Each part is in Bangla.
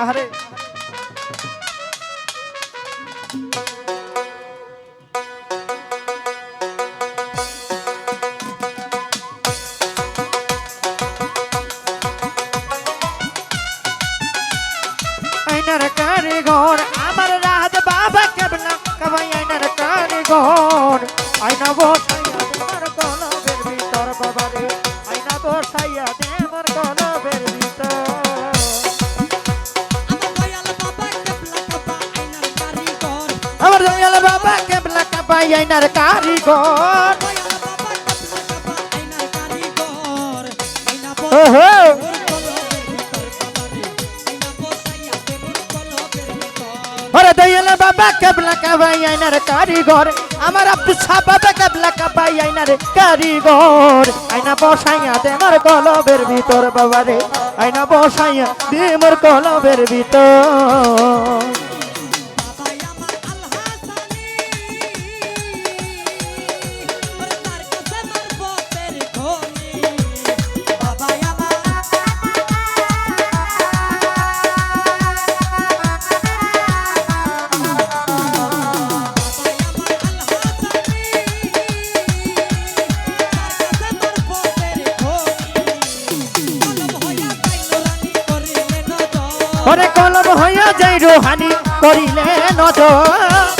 আরে আইনার বাবা কেবলা কাবা আইনার কারিগর। আমার দয়াল বাবা কেবলা দয়াল বাবা কাবা আইনার কারিগর। আইনা ওহো। ওরে বাবা কেবলা কাবাই আইনার কারিগর। আমার আইনা বসাইয়া দে মোর কলবের ভিতর বাবারে। আইনা বসাইয়া দে মোর কলবের ভিতর। কলম হইয়া যাই রোহানি করিলে নজর।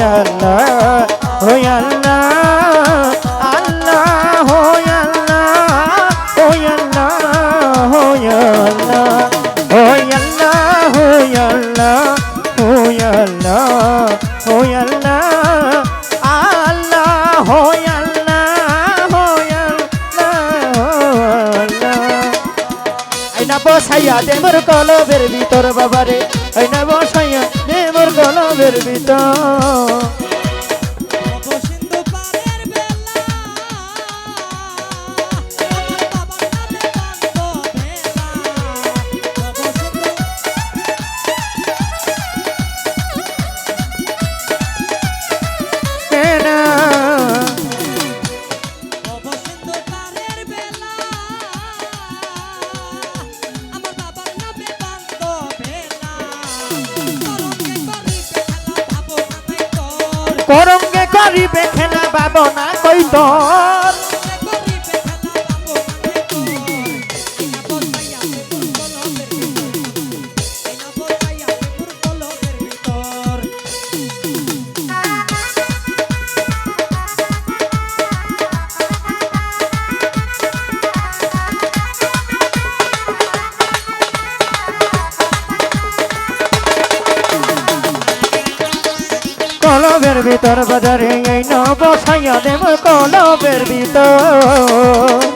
হইয়াল্লা হইয়াল্লা আল্লাহ হইয়াল্লা হইয়াল্লা হইয়াল্লা হইয়াল্লা হইয়াল্লা হইয়াল্লা হইয়াল্লা আল্লাহ হইয়াল্লা হইয়াল্লা হইয়াল্লা আইনা বসাইয়া দে মোর কলবের ভিতর বাবারে আইনা বসাইয়া দে মোর কলবের করঙ্গে করিবে খেলা বাবনা কই তোর ভিতর বাজারে এই নব বসাইয়া দেব কলবের ভিতর।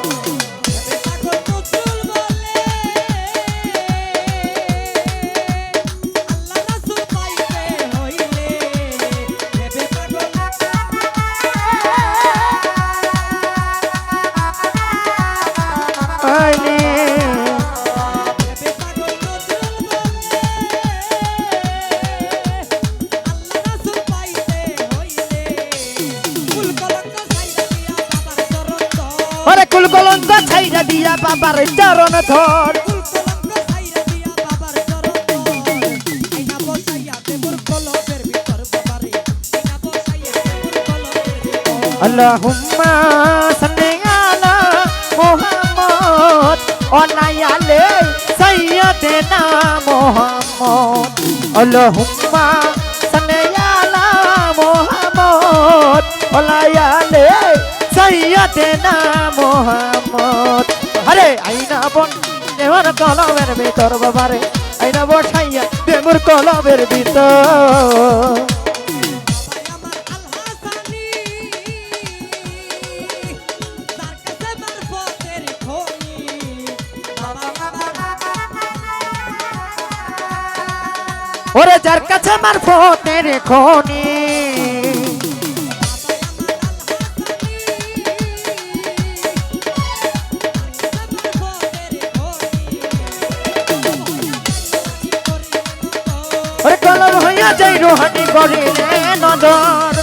বাবার চরণ ধর। আল্লাহুম্মা সাল্লি আলা মুহাম্মদ ওনায়ালে সাইয়্যিদিনা মুহাম্মদ। মুহাম্মদ ওনায়ালে সাইয়্যিদিনা মুহাম্মদ। আরে, আইনা বন দেহর কলমের ভিতর বাবারে, আইনা বসাইয়া প্রেমুর কলমের ভিতর। ওরে, যার কাছে মারফতের খনি কলম রোহানি করে নজর।